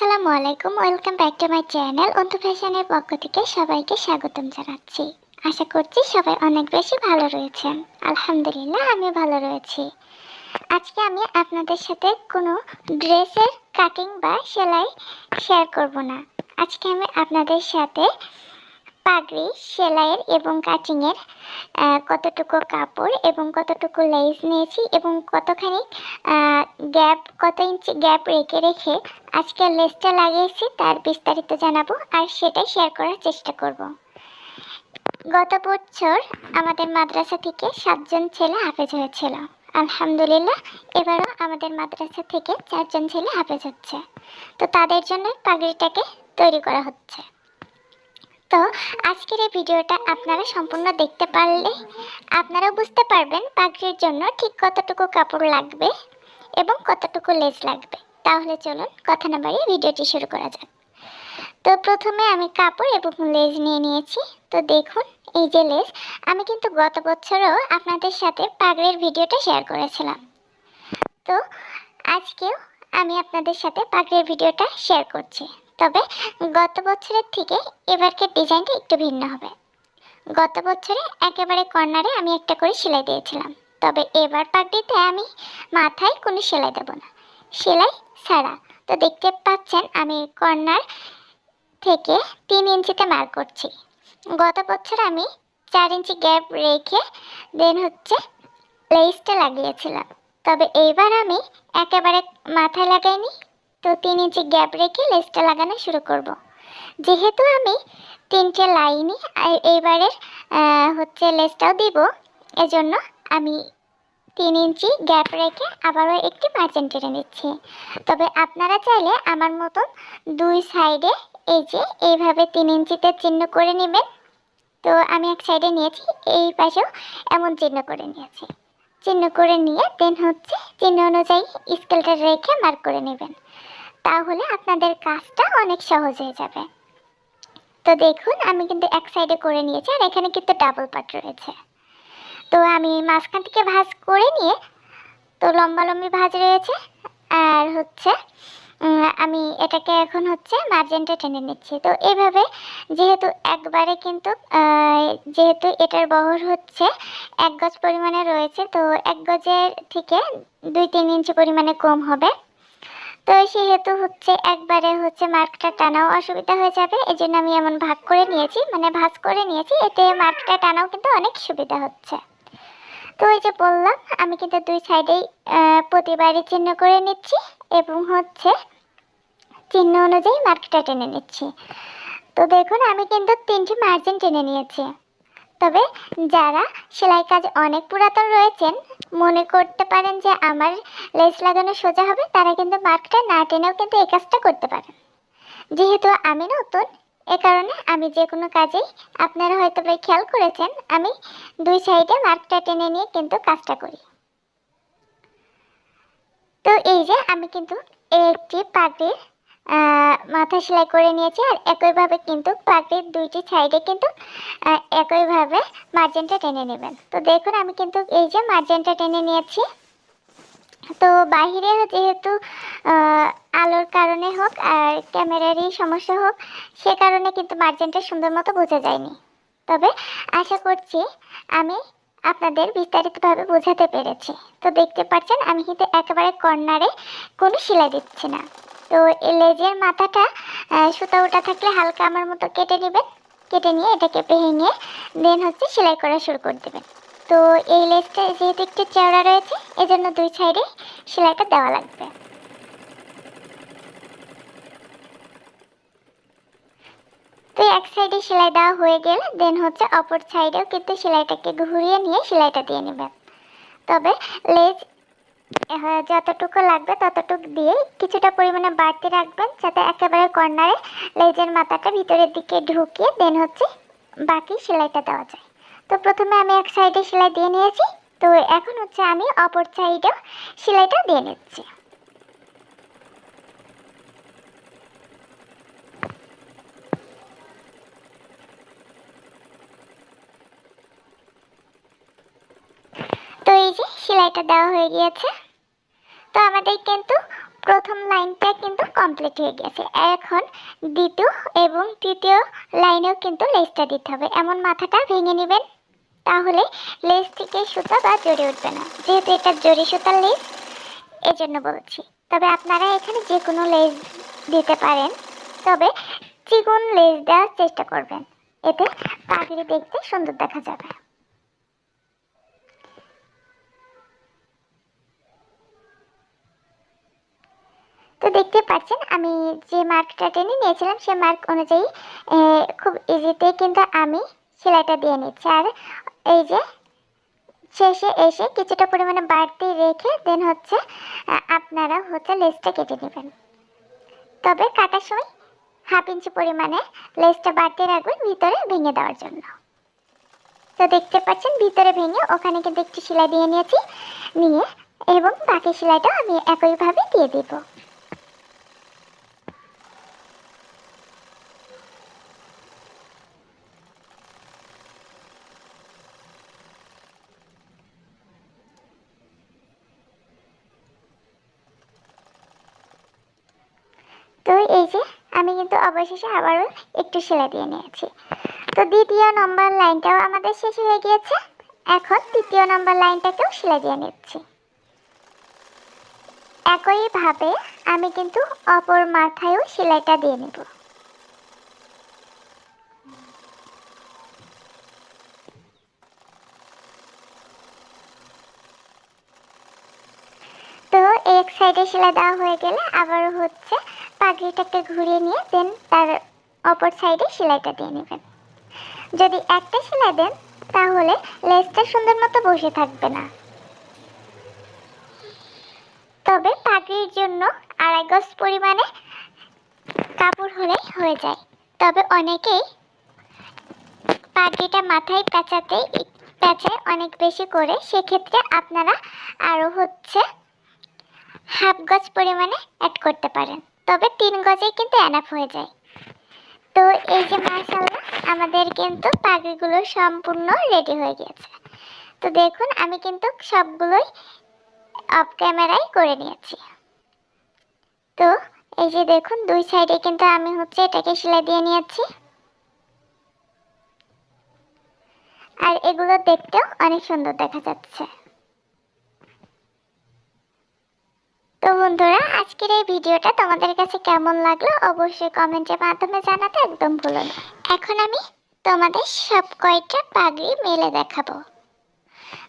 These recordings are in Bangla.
আসসালামু আলাইকুম, welcome back to my channel Antu ফ্যাশনের পক্ষ থেকে সবাইকে স্বাগতম জানাচ্ছি। আশা করছি সবাই অনেক বেশি ভালো রয়েছেন। আলহামদুলিল্লাহ আমি ভালো রয়েছি। আজকে আমি আপনাদের সাথে কোনো ড্রেসের কাটিং বা সেলাই শেয়ার করব না। আজকে আমি আপনাদের সাথে পাগড়ি, সেলাইয়ের এবং কাটিংয়ের কতটুকু কাপড় এবং কতটুকু লেস নিয়েছি এবং কতখানি গ্যাপ কত ইঞ্চি গ্যাপ রেখে রেখে আজকে লেসটা লাগিয়েছি, তার বিস্তারিত জানাব আর সেটাই শেয়ার করার চেষ্টা করব। গত বছর আমাদের মাদ্রাসা থেকে সাতজন ছেলে হাফেজ হয়েছিল। আলহামদুলিল্লাহ, এবারও আমাদের মাদ্রাসা থেকে চারজন ছেলে হাফেজ হচ্ছে। তো তাদের জন্য পাগড়িটাকে তৈরি করা হচ্ছে। তো আজকের এই ভিডিওটা আপনারা সম্পূর্ণ দেখতে পারলে আপনারা বুঝতে পারবেন পাগড়ির জন্য ঠিক কতটুকু কাপড় লাগবে এবং কতটুকু লেস লাগবে। তাহলে চলুন কথা না বাড়িয়ে ভিডিওটি শুরু করা যাক। তো প্রথমে আমি কাপড় এবং লেজ নিয়ে নিয়েছি। তো দেখুন, এই যে লেস, আমি কিন্তু গত বছরও আপনাদের সাথে পাগড়ির ভিডিওটা শেয়ার করেছিলাম। তো আজকেও আমি আপনাদের সাথে পাগড়ির ভিডিওটা শেয়ার করছি। তবে গত বছরের থেকে এবারকার ডিজাইনটা একটু ভিন্ন হবে। গত বছরে একেবারে কর্নারে আমি একটা করে সেলাই দিয়েছিলাম। তবে এবার পাগড়িতে আমি মাথায় কোনো সেলাই দেব না। সেলাই ছাড়া তো দেখতে পাচ্ছেন আমি কর্নার থেকে তিন ইঞ্চিতে মার করছি। গত বছর আমি চার ইঞ্চি গ্যাপ রেখে দেন হচ্ছে লেসটা লাগিয়েছিলাম। তবে এইবার আমি একেবারে মাথায় লাগাইনি তো তিন ইঞ্চি গ্যাপ রেখে লেসটা লাগানো শুরু করব। যেহেতু আমি তিনটে লাইনই আর এইবারের হচ্ছে লেসটাও দিব, এজন্য আমি তিন ইঞ্চি গ্যাপ রেখে আবারও একটি মার্জিন টেনে নিচ্ছি। তবে আপনারা চাইলে আমার মতন দুই সাইডে এই যে এইভাবে তিন ইঞ্চিতে চিহ্ন করে নেবেন। তো আমি এক সাইডে নিয়েছি, এই পাশেও এমন চিহ্ন করে নিয়েছি। চিহ্ন করে নিয়ে দেন হচ্ছে, চিহ্ন অনুযায়ী স্কেলটা রেখে মার্ক করে নেবেন। তাহলে আপনাদের কাজটা অনেক সহজ হয়ে যাবে। তো দেখুন, আমি কিন্তু এক সাইডে করে নিয়েছি আর এখানে কিন্তু ডাবল পার্ট রয়েছে। তো আমি মাঝখান থেকে ভাঁজ করে নিয়ে, তো লম্বা লম্বি ভাঁজ রয়েছে। আর হচ্ছে আমি এটাকে এখন হচ্ছে মার্জিনটা টেনে নিচ্ছি। তো এভাবে যেহেতু একবারে কিন্তু যেহেতু এটার বহর হচ্ছে এক গজ পরিমাণে রয়েছে, তো এক গজের থেকে দুই, তিন ইঞ্চি পরিমাণে কম হবে। তো সেহেতু হচ্ছে একবারে হচ্ছে মার্কটা টানাও অসুবিধা হয়ে যাবে। এই জন্য আমি এমন ভাগ করে নিয়েছি মানে ভাজ করে নিয়েছি, এতে মার্কটা টানাও কিন্তু অনেক সুবিধা হচ্ছে। তো ওই যে বললাম, আমি কিন্তু দুই সাইডেই প্রতিবারই চিহ্ন করে নিচ্ছি এবং হচ্ছে চিহ্ন অনুযায়ী মার্কটা টেনে নিচ্ছি। তো দেখুন, আমি কিন্তু তিনটি মার্জিন টেনে নিয়েছি। তবে যারা সেলাই কাজ অনেক পুরাতন রয়েছেন মনে করতে পারেন যে আমার লেস লাগানো সোজা হবে তারা কিন্তু মার্কটা না টেনেও কিন্তু এই কাজটা করতে পারেন। যেহেতু আমি নতুন এ কারণে আমি যে কোনো কাজেই আপনারা হয়তো বা খেয়াল করেছেন আমি দুই সাইডে মার্কটা টেনে নিয়ে কিন্তু কাজটা করি। তো এই যে আমি কিন্তু একটি আহ, মাথা সেলাই করে নিয়েছি আর একইভাবে কিন্তু পাগড়ির দুইটি সাইডে কিন্তু একইভাবে মার্জিনটা টেনে নেবেন। তো দেখুন, আমি কিন্তু এই যে মার্জিনটা টেনে নিয়েছি। তো বাহিরে যেহেতু আলোর কারণে হোক আর ক্যামেরারই সমস্যা হোক, সে কারণে কিন্তু মার্জিনটা সুন্দর মতো বোঝা যায়নি। তবে আশা করছি আমি আপনাদের বিস্তারিতভাবে বোঝাতে পেরেছি। তো দেখতে পাচ্ছেন, আমি কিন্তু একেবারে কর্নারে কোনো সেলাই দিচ্ছি না। তো এই লেজের মাথাটা সুতা ওটা থাকলে হালকা আমার মতো কেটে নেবেন। কেটে নিয়ে এটাকে ভেঙে দেন হচ্ছে সেলাই করা শুরু করে দেবেন। তো এই লেজটা যেহেতু একটু চওড়া রয়েছে, এজন্য দুই সাইডে সেলাইটা দেওয়া লাগবে। তো এক সাইডে সেলাই দেওয়া হয়ে গেলে দেন হচ্ছে অপর সাইডেও কিন্তু সেলাইটাকে ঘুরিয়ে নিয়ে সেলাইটা দিয়ে নেবেন। তবে লেজ যতটুকু লাগবে ততটুকু দিয়ে কিছুটা পরিমাণে বাড়তি রাখবেন, যাতে একেবারে কর্নারে লেজের মাথাটা ভিতরের দিকে ঢুকিয়ে দেন হচ্ছে বাকি সেলাইটা দেওয়া যায়। তো প্রথমে আমি এক সাইডে সেলাই দিয়ে নিয়েছি, তো এখন হচ্ছে আমি অপর সাইডেও সেলাইটা দিয়ে নিচ্ছি তো এই যে সেলাইটা দেওয়া হয়ে গিয়েছে। তো আমাদের কিন্তু প্রথম লাইনটা কিন্তু কমপ্লিট হয়ে গেছে। এখন দ্বিতীয় এবং তৃতীয় লাইনেও কিন্তু লেসটা দিতে হবে। এমন মাথাটা ভেঙে নেবেন, তাহলে লেস থেকে সুতা বা জড়ে উঠবে না। যেহেতু এটা জড়ি সুতার লেস এই জন্য বলছি। তবে আপনারা এখানে যে কোনো লেস দিতে পারেন, তবে চিকন লেস দেওয়ার চেষ্টা করবেন। এতে পাগড়ি দেখতে সুন্দর দেখা যাবে তো দেখতে পাচ্ছেন, আমি যে মার্কটা টেনে নিয়েছিলাম সেই মার্ক অনুযায়ী খুব ইজিতে কিন্তু আমি সেলাইটা দিয়ে নিচ্ছি। আর এই যে, শেষে এসে কিছুটা পরিমাণে বাড়তি রেখে দেন হচ্ছে আপনারা হচ্ছে লেসটা কেটে নেবেন। তবে কাটার সময় হাফ ইঞ্চি পরিমাণে লেসটা বাড়তি রাখবেন ভিতরে ভেঙে দেওয়ার জন্য। তো দেখতে পাচ্ছেন, ভিতরে ভেঙে ওখানে কিন্তু একটু সেলাই দিয়ে নিয়েছি, নিয়ে এবং বাকি সেলাইটা আমি একইভাবে দিয়ে দিব। তো এই যে, আমি কিন্তু অবশেষে আবারও একটু সেলাই দিয়ে নিয়েছি। তো দ্বিতীয় নম্বর লাইনটাও আমাদের শেষ হয়ে গিয়েছে। এখন তৃতীয় নম্বর লাইনটাকেও সেলাই দিয়ে নিচ্ছি। একইভাবে আমি কিন্তু অপর মাথায়ও সেলাইটা দিয়ে নেব। তো এক সাইডে সেলাই দেওয়া হয়ে গেলে আবার হচ্ছে পাগড়িটাকে ঘুরিয়ে নিয়ে দেন, তার অপর সাইডে সেলাইটা দিয়ে নেবেন। যদি একটা সেলাই দেন, তাহলে লেসটা সুন্দর মতো বসে থাকবে না। তবে পাগড়ির জন্য আড়াই গজ পরিমাণে কাপড় হলেই হয়ে যায়। তবে অনেকেই পাগড়িটা মাথায় পেঁচাতে পেঁচায় অনেক বেশি করে, সেক্ষেত্রে আপনারা আরও হচ্ছে হাফ গজ পরিমাণে অ্যাড করতে পারেন। তবে তিন গজেই কিন্তু অ্যানাফ হয়ে যায়। তো এই যে মাশাল্লাহ আমাদের কিন্তু পাগড়িগুলো সম্পূর্ণ রেডি হয়ে গিয়েছে। তো দেখুন, আমি কিন্তু সবগুলোই অফ ক্যামেরায় করে নিয়েছি। তো এই যে দেখুন, দুই সাইডে কিন্তু আমি হচ্ছে এটাকে সেলাই দিয়ে নিয়েছি। আর এগুলো দেখতেও অনেক সুন্দর দেখা যাচ্ছে। তো বন্ধুরা, আজকের এই ভিডিওটা তোমাদের কাছে কেমন লাগল অবশ্যই কমেন্টের মাধ্যমে জানাতে একদম ভুলো না। এখন আমি তোমাদের সব কয়টা পাগড়ি মেলে দেখাবো।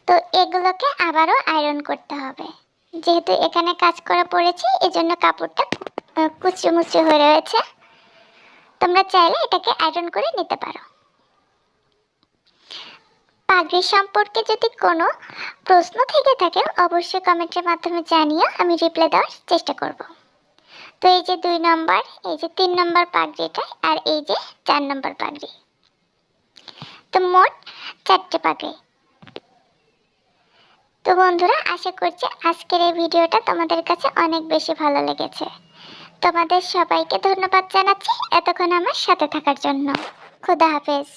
তো এগুলোকে আবারও আয়রন করতে হবে। যেহেতু এখানে কাজ করা পড়েছে, এজন্য কাপড়টা কুচি মুচি হয়ে রয়েছে। তোমরা চাইলে এটাকে আয়রন করে নিতে পারো। পাগড়ি সম্পর্কে যদি কোনো প্রশ্ন থেকে থাকে, অবশ্যই কমেন্টের মাধ্যমে জানিয়ে আমি রিপ্লাই দেওয়ার চেষ্টা করব। তো এই যে দুই নম্বর এই যে তিন নম্বর পাগড়িটা আর এই যে চার নম্বর পাগড়ি। তো মোট চারটে পাগড়ি। তো বন্ধুরা, আশা করছি আজকের এই ভিডিওটা তোমাদের কাছে অনেক বেশি ভালো লেগেছে। তোমাদের সবাইকে ধন্যবাদ জানাচ্ছি এতক্ষণ আমার সাথে থাকার জন্য। খুদা হাফেজ।